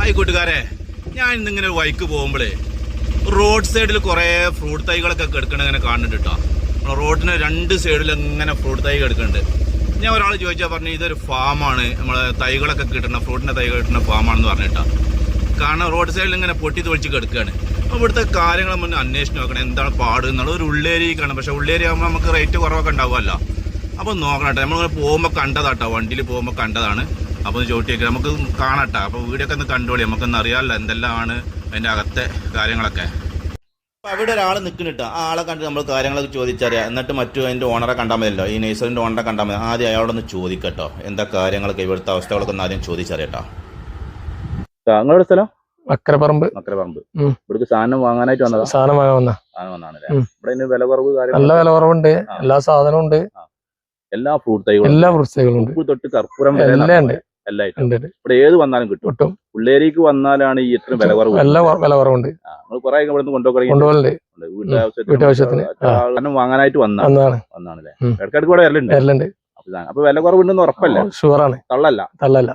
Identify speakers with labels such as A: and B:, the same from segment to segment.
A: Hi കൂട്ടുകാരെ. ഞാൻ ഇന്നിങ്ങനെ വൈക്ക് പോകുമ്പോഴേ റോഡ് സൈഡിൽ കുറേ ഫ്രൂട്ട് തൈകളൊക്കെ എടുക്കണ ഇങ്ങനെ കാണുന്നുണ്ട് കേട്ടോ റോഡിന് രണ്ട് സൈഡിൽ ഇങ്ങനെ ഫ്രൂട്ട് തൈ എടുക്കുന്നുണ്ട്. ഞാൻ ഒരാൾ ചോദിച്ചാൽ പറഞ്ഞു ഇതൊരു ഫാമാണ്. നമ്മളെ തൈകളൊക്കെ കിട്ടുന്ന ഫ്രൂട്ടിന്റെ തൈകൾ കിട്ടുന്ന ഫാമാണെന്ന് പറഞ്ഞിട്ടാ കാരണം റോഡ് സൈഡിൽ ഇങ്ങനെ പൊട്ടി തൊഴിച്ച് കിടക്കുകയാണ് അപ്പോൾ ഇവിടുത്തെ കാര്യങ്ങൾ മുന്നേ അന്വേഷിച്ച് നോക്കണം. എന്താണ് പാട് എന്നുള്ളത് ഒരു കാണും പക്ഷേ ഉള്ളേരി ആകുമ്പോൾ നമുക്ക് റേറ്റ് കുറവൊക്കെ ഉണ്ടാവുമല്ലോ. അപ്പോൾ നോക്കണം കേട്ടോ നമ്മളിങ്ങനെ പോകുമ്പോൾ കണ്ടതാട്ടോ വണ്ടിയിൽ പോകുമ്പോൾ കണ്ടതാണ്. അപ്പോൾ ചോട്ടിയൊക്കെ. നമുക്ക് കാണട്ടെ. അപ്പോൾ വീടൊക്കെ ഒന്ന് കണ്ടോളി. നമുക്കൊന്ന് അറിയാമല്ലോ എന്തെല്ലാമാണ് അതിന്റെ അകത്തെ കാര്യങ്ങളൊക്കെ. അപ്പോൾ അവിടെ ഒരാൾ നിൽക്കുന്നുട്ടോ ആ ആളെ കണ്ട് നമ്മൾ കാര്യങ്ങളൊക്കെ ചോദിച്ചറിയാം. എന്നിട്ട് മറ്റു അതിന്റെ ഓണറെ കണ്ടാൽ മതിയല്ലോ. ഈ നേഴ്സറിന്റെ ഓണറെ കണ്ടാൽ മതി. ആദ്യം അയാളോടൊന്ന് ചോദിക്കട്ടോ. എന്താ കാര്യങ്ങളൊക്കെ ഇവിടുത്തെ അവസ്ഥകളൊക്കെ ഒന്ന് ആദ്യം ചോദിച്ചറിയട്ടോ. നിങ്ങളുടെ സ്ഥലം?
B: അക്കരപ്പറമ്പ് അക്കരപ്പറമ്പ്.
A: ഇവിടേക്ക് സാധനം വാങ്ങാനായിട്ട് വന്നതാ?
B: സാധനം വാങ്ങാൻ വന്ന.
A: സാധനം വന്നാണ്
B: ഉം.
A: ഇവിടെ വില കുറവ്
B: നല്ല വില കുറവുണ്ട്. എല്ലാ സാധനവും ഉണ്ട്.
A: എല്ലാ ഫ്രൂട്ട് തൈകളും
B: എല്ലാ ഫ്രൂട്ട്സുകളും ഉണ്ട്.
A: ഉപ്പ് തൊട്ട് കർപ്പൂരം വരെ
B: എല്ലാം ഉണ്ട്.
A: എല്ലാ.
B: ഉണ്ട്.
A: ഇവിടെ ഏത് വന്നാലും കിട്ടും.
B: കിട്ടും.
A: പിള്ളേരിക്ക് വന്നാലാണ് ഈ ഇത്രയും വില കുറവ്.
B: എല്ലാ വ- വില കുറവുണ്ട്.
A: നമ്മൾ കുറെ ഇവിടെ നിന്ന് കൊണ്ടുപോയി
B: കൊണ്ടുപോകലുണ്ട്. വീട്ടാവശ്യത്തിന്. ആ.
A: സാധനം വാങ്ങാനായിട്ട് വന്ന.
B: അന്നാണ്
A: വന്നാണല്ലേ.
B: ഉം.
A: ഇടക്കിടക്ക് ഇവിടെ വരലുണ്ട്. അപ്പൊ ഇതാണ്. അപ്പൊ വില കുറവുണ്ടെന്ന് ഉറപ്പല്ല?
B: ഷുവറാണ്.
A: തള്ളല്ല.
B: തള്ളല്ല.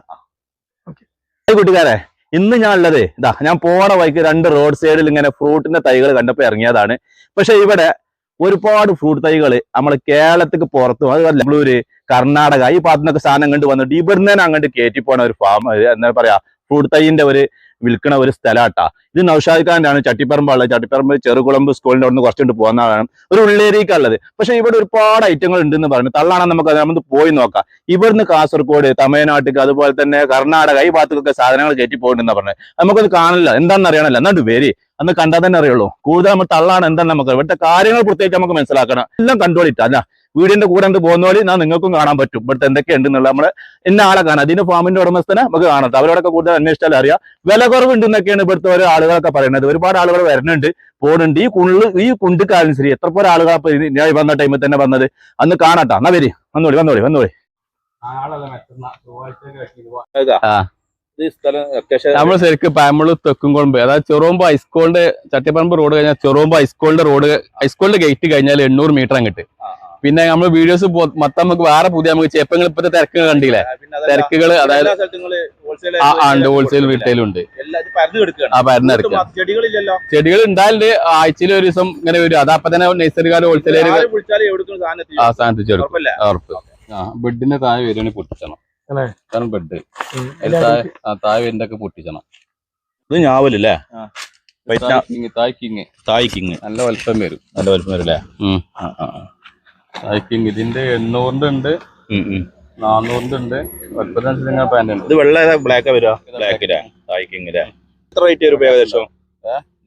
A: കൂട്ടുകാരെ ഇന്ന് ഞാൻ ഉള്ളത് ഇതാ ഞാൻ പോണ വഴിക്ക് രണ്ട് റോഡ് സൈഡിൽ ഇങ്ങനെ ഫ്രൂട്ടിന്റെ തൈകൾ കണ്ടപ്പോ ഇറങ്ങിയതാണ്. പക്ഷെ ഇവിടെ ഒരുപാട് ഫ്രൂട്ട് തൈകൾ നമ്മൾ കേരളത്തിക്ക് പുറത്തും അത് ബംഗളൂര് കർണാടക ഈ ഭാഗത്തുനിന്നൊക്കെ സാധനം കണ്ട് വന്നിട്ട് ഇവിടുന്ന് തന്നെ അങ്ങോട്ട് കയറ്റി പോണ ഒരു ഫാം എന്താ പറയാ ഫ്രൂട്ട് തൈന്റെ ഒരു വിൽക്കണ ഒരു സ്ഥലാട്ടാ. ഇത് നൌഷാദ് ഖാന്റെ ചട്ടിപ്പറമ്പുള്ളത് ചട്ടിപ്പറമ്പ് ചെറുകുളമ്പ് സ്കൂളിന്റെ അവിടെ നിന്ന് കുറച്ചുകൊണ്ട് പോകുന്നതാണ് ഒരു ഉള്ളേരിക്കുള്ളത് പക്ഷെ ഇവിടെ ഒരുപാട് ഐറ്റങ്ങൾ ഉണ്ടെന്ന് പറഞ്ഞു. തള്ളാണെന്ന് നമുക്ക് അത് നമുക്ക് പോയി നോക്കാം. ഇവിടുന്ന് കാസർഗോഡ് തമിഴ്നാട്ടിക്ക് അതുപോലെ തന്നെ കർണാടക ഈ ഭാഗത്തേക്കൊക്കെ സാധനങ്ങൾ കയറ്റി പോയിട്ടുണ്ടെന്ന് പറഞ്ഞത്. നമുക്കത് കാണില്ല എന്താണെന്ന് അറിയണല്ലോ. എന്നാണ്ട് പേര് അന്ന് കണ്ടാൽ തന്നെ അറിയുള്ളൂ. കൂടുതൽ നമ്മൾ തള്ളാണ് എന്താണ് നമുക്ക് ഇവിടുത്തെ കാര്യങ്ങൾ പ്രത്യേകിച്ച് നമുക്ക് മനസ്സിലാക്കണം. എല്ലാം കണ്ടോളിട്ട് അല്ല വീടിന്റെ കൂടെ എന്ത് പോകുന്ന പോലെ ഞാൻ നിങ്ങൾക്കും കാണാൻ പറ്റും. ഇവിടുത്തെ എന്തൊക്കെ ഉണ്ടെന്നുള്ള നമ്മൾ ഇന്ന ആളെ കാണാം. അതിന്റെ ഫാമിന്റെ ഉടമസ്ഥനെ നമുക്ക് കാണാം അവരോടൊക്കെ കൂടുതൽ അന്വേഷിച്ചാൽ അറിയാം. വില കുറവുണ്ടെന്നൊക്കെയാണ് ഇവിടുത്തെ ഓരോ ആളുകളൊക്കെ പറയുന്നത്. ഒരുപാട് ആളുകൾ വരുന്നുണ്ട് പോകുന്നുണ്ട്. ഈ കുള്ളു ഈ കുണ്ടിക്കാലം ശരി എത്ര പോലെ ആളുകൾ ഞാൻ വന്ന ടൈമിൽ തന്നെ വന്നത്? അന്ന് കാണട്ടെ എന്നാ വരി. വന്നോളി വന്നോളി വന്നോളി.
C: നമ്മൾ ശരിക്കും പാമ്പൾ തെക്കുംകൊമ്പ് അതായത് ചെറുമ്പ് ഹൈസ്കൂളിന്റെ ചട്ടിപ്പറമ്പ് റോഡ് കഴിഞ്ഞാൽ ചെറുമ്പ് ഹൈസ്കൂളിന്റെ റോഡ് ഹൈസ്കൂളിന്റെ ഗേറ്റ് കഴിഞ്ഞാൽ എണ്ണൂറ് മീറ്റർ അങ്ങോട്ട്. പിന്നെ നമ്മൾ വീഡിയോസ് മൊത്തം നമുക്ക് വേറെ പുതിയ നമുക്ക് ചേപ്പങ്ങൾ ഇപ്പത്തെ തിരക്കുകൾ കണ്ടില്ലേ? തിരക്കുകൾ അതായത് ഉണ്ട്. ഹോൾസെയിൽ റീറ്റെയിലും ഉണ്ട്. ആ പരന്ന് ഇറക്കുക
A: ചെടികളില്ലല്ലോ.
C: ചെടികൾ ഉണ്ടായാലും ആഴ്ചയിൽ ഒരു ദിവസം ഇങ്ങനെ വരും. അത് അപ്പൊ തന്നെ നഴ്സറിക്കാർ
A: ഹോൾസെയിൽ സാധനം.
C: ആ
A: സാധനത്തിൽ?
C: ഉറപ്പ്. ആ ബെഡിന്റെ താഴെ വരുവാണെങ്കിൽ പൊട്ടിച്ചണം
B: അല്ലേ?
C: അതാണ് ബെഡ് താഴെ ഒക്കെ പൊട്ടിച്ചണം.
A: ഇത് ഞാവലല്ലേ?
C: നല്ല വലുപ്പം വരും.
A: നല്ല വലുപ്പം വരും
C: അല്ലേ
A: ആ, ആ, ആ.
C: താഴെ കിങ്. ഇതിന്റെ എണ്ണൂറിന്റെ ഉണ്ട്.
A: ഉം, ഉം.
C: നാനൂറിന്റെ ഉണ്ട്. വലുപ്പത്തിനനുസരിച്ച് പാന്റ് ഉണ്ട്.
A: ഇത് വെള്ള ബ്ലാക്കാ വരിക? ബ്ലാക്കിലെ തായ് എത്ര റേറ്റ് വരും ഏകദേശം?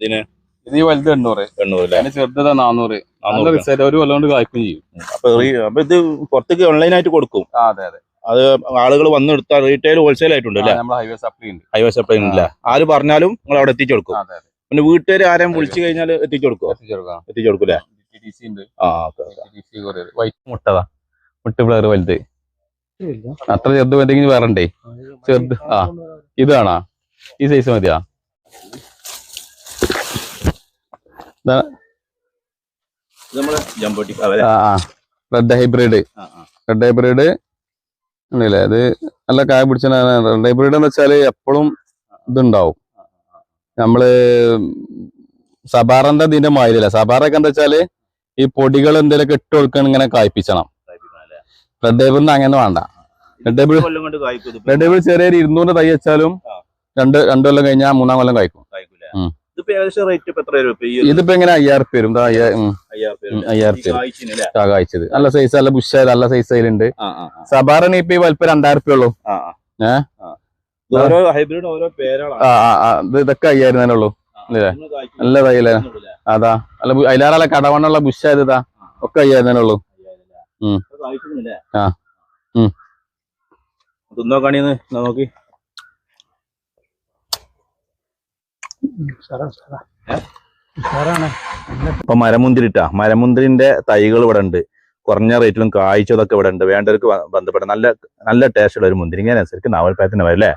A: ഇതിന്?
C: ഇത് ഈ വലുത് എണ്ണൂറ്.
A: എണ്ണൂറ്
C: അതിന് ചെറുതാ നാന്നൂറ്. നല്ല
A: നാനൂറ്
C: ഒരു കൊല്ലം കൊണ്ട് കായ്ക്കും ചെയ്യും.
A: അപ്പൊ ഇത് പുറത്തേക്ക് ഓൺലൈനായിട്ട് കൊടുക്കും.
C: അതെ അതെ.
A: അത് ആളുകൾ വന്ന് എടുത്താൽ റീറ്റെയിൽ ഹോൾസെയിൽ ആയിട്ടുണ്ട് അല്ലേ?
C: ഹൈവേ സപ്ലൈ ഉണ്ട്.
A: ഹൈവേ സപ്ലൈ ഉണ്ടല്ലേ ആര് പറഞ്ഞാലും നിങ്ങൾ അവിടെ എത്തിച്ചു കൊടുക്കും.
C: അതെ അതെ.
A: പിന്നെ വീട്ടുകാർ ആരെയും വിളിച്ചു കഴിഞ്ഞാൽ എത്തിച്ചു കൊടുക്കും. എത്തിച്ചു കൊടുക്കൂലേ?
C: ടി സി ഉണ്ട്.
A: ആ ഓക്കെ
C: ടി കൊറിയർ വൈറ്റ് മുട്ടതാ മുട്ട ഫ്ലവർ വലുത്. അത്ര ചെറുത് എന്തെങ്കിലും വേറെ ഉണ്ടേ? ചെറുത് ആ. ഇതാണാ ഈ സൈസ് മതിയാ? Red hybrid. റെഡ് ഹൈബ്രിഡ് ഉണ്ടല്ലേ അത് നല്ല കായ പിടിച്ച ഹൈബ്രിഡ് എന്ന് വെച്ചാൽ എപ്പോഴും ഇതുണ്ടാവും. നമ്മൾ സബാറിന്റെ ഇതിന്റെ മാതിരില്ല സബാറൊക്കെ എന്താ വെച്ചാൽ ഈ പൊടികൾ എന്തെങ്കിലും ഇട്ട് കൊടുക്കണം ഇങ്ങനെ കായ്പ്പിച്ചണം. റെഡ് ഹൈബ്രിഡിന് അങ്ങനെ വേണ്ട. റെഡ്
A: ഇത്
C: റെഡ് ഹൈബ്രിഡ് ചെറിയ ഇരുന്നൂറ് തൈ വെച്ചാലും രണ്ട് രണ്ടു കൊല്ലം കഴിഞ്ഞാൽ മൂന്നാം കൊല്ലം കായ്ക്കും.
A: ഇതിപ്പോ ഏകദേശം റേറ്റ് ഇപ്പൊ എത്ര വരും? ഇപ്പൊ ഈ ഒരു
C: ഇതിപ്പോ എങ്ങനെ അയ്യായിരം പേരും വരും? അയ്യായിരം നല്ല സൈസ് നല്ല ബുഷ് നല്ല സൈസ് അതിലുണ്ട് സബാറിന് ഇപ്പൊ ഈ വലിപ്പം രണ്ടായിരം ഉറുപ്യ ഉള്ളൂ.
A: ഇത്
C: ഇതൊക്കെ അയ്യായിരം തന്നെ ഉള്ളു? നല്ല
A: തൈല.
C: അതാ. അല്ല അതിലാറല്ല അതിലേറെ കടവണ്ണുള്ള ബുഷായത് ഇതാ. ഒക്കെ അയ്യായിരം തന്നെ ഉള്ളു. ആ. ഉം.
A: തിന്നോ കണിന്ന്? നോക്കി. ഇപ്പൊ മരമുന്തിരിട്ടാ. മരമുന്തിരിന്റെ തൈകൾ ഇവിടെ ഉണ്ട്. കുറഞ്ഞ റേറ്റിലും കായ്ച്ചതൊക്കെ ഇവിടെ ഉണ്ട്. വേണ്ടവർക്ക് ബന്ധപ്പെട്ട നല്ല നല്ല ടേസ്റ്റ് ഉള്ള ഒരു മുന്തിരി. ഇങ്ങനെ അനുസരിച്ച് നാവൽപ്പഴത്തിന് വരല്ലേ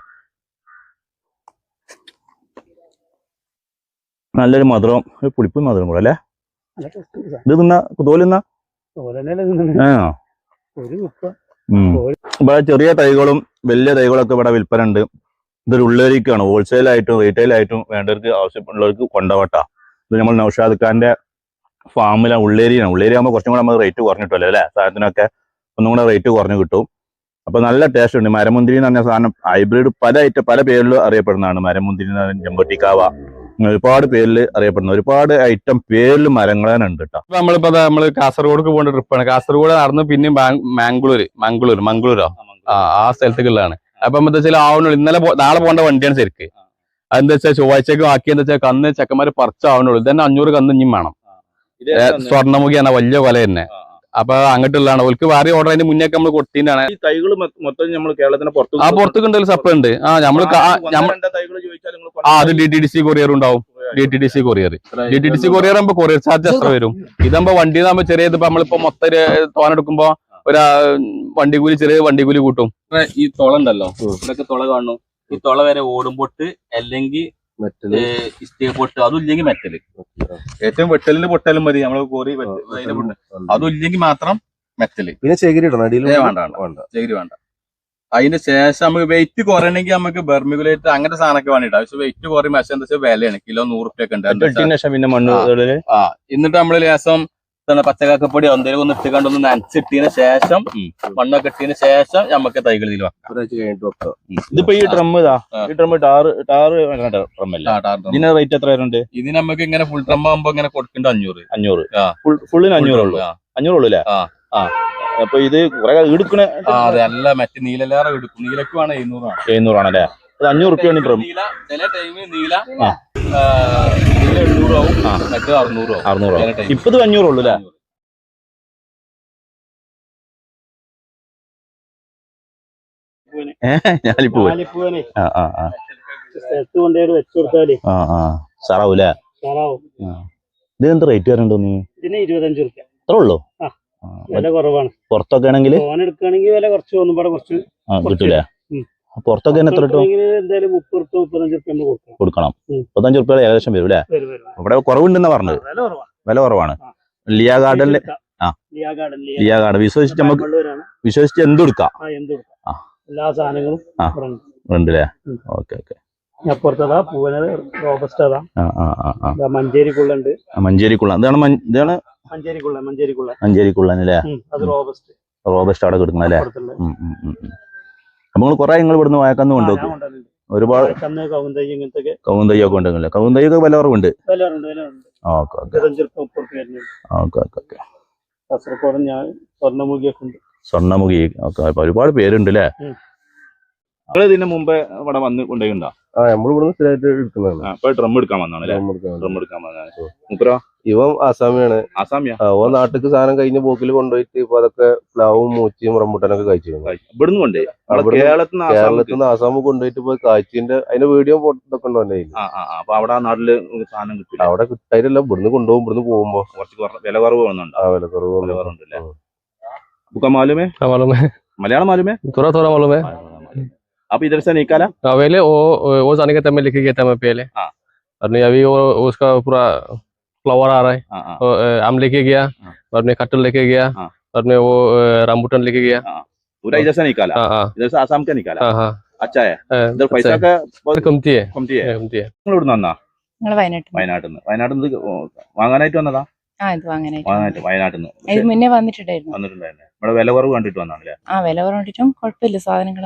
A: നല്ലൊരു മധുരം ഒരു പുളിപ്പും മധുരം കൂടെ അല്ലേ? ഇത്. തിന്ന? തോലുന്ന. ഇവിടെ ചെറിയ തൈകളും വലിയ തൈകളൊക്കെ ഇവിടെ വിൽപ്പന ഉണ്ട് ഇതൊരു ഉള്ളേരിക്കാണ് ഹോൾസെയിൽ ആയിട്ടും റീറ്റെയിൽ ആയിട്ടും വേണ്ടവർക്ക് ആവശ്യമുള്ളവർക്ക് കൊണ്ടവട്ട ഇത് നമ്മൾ നൌഷാദ് ഖാന്റെ ഫാമിലെ ഉള്ളേരിയാണ്. ഉള്ളേരി ആകുമ്പോൾ കുറച്ചും കൂടെ നമ്മൾ റേറ്റ് കുറഞ്ഞു കിട്ടുമല്ലോ അല്ലേ? സാധനത്തിനൊക്കെ ഒന്നും കൂടെ റേറ്റ് കുറഞ്ഞു കിട്ടും. അപ്പൊ നല്ല ടേസ്റ്റ് ഉണ്ട്. മരമുന്തിരി എന്ന് പറഞ്ഞ സാധനം ഹൈബ്രിഡ് പല ഐറ്റം പല പേരിലും അറിയപ്പെടുന്നതാണ്. മരമുന്തിരി എന്ന് പറഞ്ഞാൽ ജമ്പട്ടിക്കാവ ഒരുപാട് പേരിൽ അറിയപ്പെടുന്ന ഒരുപാട് ഐറ്റം പേരിൽ ഉണ്ട് കേട്ടോ.
C: നമ്മളിപ്പോ നമ്മൾ നമ്മൾ കാസർഗോഡ്ക്ക് പോകേണ്ട ട്രിപ്പാണ് കാസർഗോഡ് നടന്ന് പിന്നെ മാംഗ്ലൂര്. മംഗ്ലൂർ മംഗ്ലൂരോ. ആ ആ സ്ഥലത്തേക്കുള്ളതാണ്. അപ്പൊ എന്താ വെച്ചാൽ ആവണുള്ളൂ ഇന്നലെ നാളെ പോകേണ്ട വണ്ടിയാണ് ശരിക്ക്. അതെന്താ വെച്ചാൽ ചൊവ്വാഴ്ചക്ക് ബാക്കി എന്താ വെച്ചാൽ കന്ന് ചെക്കന്മാര് പറിച്ചാവണുള്ളൂ ഇതന്നെ അഞ്ഞൂറ് കന്ന് ഇനിയും വേണം. സ്വർണമുഖിയാണ് വലിയ കൊല തന്നെ. അപ്പൊ അങ്ങോട്ടുള്ളതാണ്. ഓൾക്ക് വേറെ ഓർഡർ അതിന് മുന്നേ നമ്മൾ കൊടുത്തിട്ടാണ്
A: തൈകൾ മൊത്തം നമ്മൾ കേരളത്തിന് പുറത്ത്
C: ആ പുറത്തേക്ക് ഉണ്ടല്ലോ സപ്പ് ഉണ്ട്. ആ ഞമ്മ- ആ അത് D T D C courier ഉണ്ടാവും. D T D C courier D T D C courier ആകുമ്പോ കൊറിയർ ചാർജ് എത്ര വരും? ഇതാകുമ്പോ വണ്ടി ആകുമ്പോ ചെറിയ ഇതിപ്പോ നമ്മളിപ്പോ മൊത്തം ഒരു തോന എടുക്കുമ്പോ ഒരു ആ, വണ്ടി കൂലി ചെറിയ വണ്ടി കൂലി കൂട്ടും ഈ തുള ഉണ്ടല്ലോ ഇതൊക്കെ തുള കാണുന്നു. ഈ തുള വരെ ഓടും പൊട്ട് അല്ലെങ്കിൽ ഇഷ്ടിക പൊട്ട് അതും ഇല്ലെങ്കിൽ മെറ്റൽ. ഏറ്റവും വെട്ടലിന് പൊട്ടലും മതി നമ്മൾ കോറി അതില്ലെങ്കിൽ മാത്രം മെറ്റൽ.
D: പിന്നെ ചകിരി
C: വേണ്ട. ചകിരി വേണ്ട. അതിന്റെ ശേഷം നമുക്ക് വെയിറ്റ് കുറയണമെങ്കിൽ നമുക്ക് ബെർമികുലേറ്റ് അങ്ങനത്തെ സാധനമൊക്കെ വേണ്ടിട്ട് പക്ഷെ വെയിറ്റ് കുറയും പക്ഷെ എന്താ വെച്ചാൽ വിലയാണ്. കിലോ നൂറ് റുപ്യ ഒക്കെ ഉണ്ട്. എന്നിട്ട് നമ്മൾ ലേസം എന്താണ് പച്ചക്കാക്കപ്പൊടി എന്തെങ്കിലും ഒന്ന് ഇട്ട് ഒന്ന് നനച്ചിട്ടതിന് ശേഷം. മണ്ണൊക്കെ ഇട്ടതിന് ശേഷം നമുക്ക് തൈകൾ ഇതിൽ വെക്കാം.
A: ഇതിപ്പോ ഈ ഡ്രം ഇതാ. ഈ ഡ്രം ടാറ് ടാറ് ഡ്രം അല്ല.
C: Tar drum.
A: ഇതിന് റേറ്റ് എത്ര വരുന്നുണ്ട്?
C: ഇത് നമുക്ക് ഇങ്ങനെ ഫുൾ ഡ്രം ആകുമ്പോ ഇങ്ങനെ കൊടുക്കേണ്ട അഞ്ഞൂറ്.
A: അഞ്ഞൂറ്. ഫുൾ ഫുള്ളിന് അഞ്ഞൂറ് ഉള്ളൂ.
C: ആ.
A: അഞ്ഞൂറ് ഉള്ളൂ അല്ലേ?
C: ആ.
A: ആ. അപ്പൊ ഇത് കുറെ എടുക്കണ.
C: അല്ല മറ്റേ നീലലേറെ എടുക്കും. നീലക്കു വേണം എഴുന്നൂറാണ്
A: എഴുന്നൂറാണല്ലേ അത് അഞ്ഞൂറ് റുപ്യാണ് ഡ്രം
C: നീല ചില ടൈമിൽ നീല
A: ആ.
C: ആ, നീല
A: ആ.
C: മറ്റേ അറുന്നൂറാവും.
A: അറുന്നൂറോ
C: ചില time.
A: ഇപ്പൊ ഇത് അഞ്ഞൂറ്. ഉള്ളൂ അല്ലേ ഞാലിപ്പൂ ആ ആ ആ.
E: സ്ഥലത്ത് കൊണ്ടുപോയി വെച്ചു
A: ആ ആ. സാറാവൂലേ
E: സാറാവും.
A: ഇത് എന്ത് റേറ്റ് വരുന്നുണ്ടോ നീ
E: ഇതിന് ഇരുപത്തഞ്ച് റുപ്യ
A: അത്ര ഉള്ളൂ?
E: വില കുറവാണ്.
A: പുറത്തൊക്കെ ആണെങ്കിൽ
E: ഫോൺ എടുക്കുകയാണെങ്കിൽ വില കുറച്ച് ഒന്നും കുറച്ച്
A: കിട്ടൂലേ. പുറത്തൊക്കെ എത്ര
E: കൊടുക്കണം.
A: മുപ്പത്തഞ്ച് റുപ്യ ഏകദേശം വരും അല്ലേ? ഇവിടെ കുറവുണ്ടെന്നാ പറഞ്ഞത്.
E: വില കുറവാണ്.
A: ലിയാ കുറവാണ്
E: ആ.
A: ലിയ
E: ഗാർഡൻ.
A: വിശ്വസിച്ച് നമുക്ക് വിശ്വസിച്ച് എന്തെടുക്കാം
E: എല്ലാ സാധനങ്ങളും
A: അല്ലേ. Okay okay.
E: അപ്പുറത്തതാ പൂവന റോബസ്റ്റ് അതാ
A: മഞ്ചേരി മഞ്ചേരിക്കുള്ള ഇതാണ് ഇതാണ്
E: മഞ്ചേരിക്കുള്ള മഞ്ചേരിക്കുള്ള.
A: മഞ്ചേരിക്കുള്ളൻ അല്ലേ?
E: ഉം, അത് റോബസ്റ്റ്.
A: റോബസ്റ്റ് അവിടെ കൊടുക്കുന്നത് അല്ലേ? അപ്പൊ നിങ്ങൾ കുറെ നിങ്ങൾ ഇവിടുന്ന് വായക്കന്ന് കൊണ്ടുപോകും ഒരുപാട്
E: കൗന്തയ്യ ഒക്കെ ഇങ്ങനത്തെ
A: കൗന്തയ്യ ഒക്കെ ഉണ്ടെങ്കിലേ കവുൻ തയ്യൊക്കെ വില കുറവുണ്ട്
E: okay. Okay
A: okay okay okay.
E: Kasaragod ഞാൻ സ്വർണമുഖിയൊക്കെ ഉണ്ട്.
A: സ്വർണമുഖി ഒക്കെ ഒരുപാട് പേരുണ്ട് അല്ലേ. നിങ്ങൾ ഇതിന് മുമ്പേ ഇവിടെ വന്ന് കൊണ്ടുപോയിണ്ടോ
D: ആ
A: ഡ്രം എടുക്കാൻ വന്നാണ്
D: ഡ്രം എടുക്കാൻ
A: വന്നാണ്
D: ഇവൻ ആസാമിയാണ്.
A: ആസാമിയാ?
D: ഓ നാട്ടിക്ക് സാധനം കഴിഞ്ഞ പോക്കിൽ കൊണ്ടുപോയിട്ട് ഇപ്പൊ അതൊക്കെ പ്ലാവും മൂച്ചയും റംബുട്ടാനൊക്കെ കഴിച്ചിരുന്നു.
A: ഇവിടുന്ന് കൊണ്ടേ കേരളത്തിൽ നിന്ന്
D: ആസാമ് കൊണ്ടുപോയിട്ട് ഇപ്പൊ കാഴ്ചന്റെ അതിന്റെ വീഡിയോ ഫോട്ടോ ഉണ്ടോ
A: അവിടെ നാട്ടിൽ സാധനം കിട്ടി
D: അവിടെ കിട്ടായില്ല ഇവിടുന്ന് കൊണ്ടുപോകും ഇവിടുന്ന് പോകുമ്പോ.
A: കുറച്ച് വില കുറവ്
D: ആ വില കുറവ്
A: വില കുറവുണ്ടല്ലേ? മാലുമേ? മലയാളം മാലുമേ?
B: തുറ തുറ മാലുമേ. है
A: അപ്പൊ इधर से निकाला
B: हाँ, पहले वो वो जाने के टाइम में लेके गया था मैं पहले
A: हाँ।
B: और नहीं अभी वो उसका पूरा फ्लावर आ रहा है
A: हाँ हाँ
B: तो, अ, आम लेके गया
A: हाँ।
B: और मैं कटल लेके गया
A: हाँ।
B: और मैं वो अ, रामबुटान लेके गया
A: पूरा इधर से निकाला
B: हाँ हाँ
A: इधर से आसाम का निकाला
B: हाँ हाँ
A: अच्छा है
B: अ,
A: इधर पैसा
B: अच्छा है।
A: का बहुत
B: कमती है
A: कमती है
B: कमती है
A: നിങ്ങൾ ഇവിടുന്ന് വന്നാ
F: ഞങ്ങൾ വയനാട്ടിൽ
A: വയനാട്ടിൽ നിന്ന് വയനാട്ടിൽ നിന്ന് വാങ്ങാനായിട്ട് വന്നതാ
F: ആ ഇത് വാങ്ങാനായിട്ട്
A: വാങ്ങാനായിട്ട് വയനാട്ടിൽ നിന്ന്
F: ഇത് മുന്നേ വന്നിട്ടുണ്ടായിരുന്നു.
A: വന്നിട്ടുണ്ടായിരുന്നു. ഇവിടെ വില കുറവ് കണ്ടിട്ട് വന്നാണല്ലേ
F: ആ വില കുറഞ്ഞിട്ടും കുഴപ്പമില്ല.
A: സാധനങ്ങൾ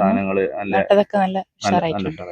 A: നല്ല
F: നട്ടതൊക്കെ നല്ല ഉഷാറായിട്ടുണ്ട്.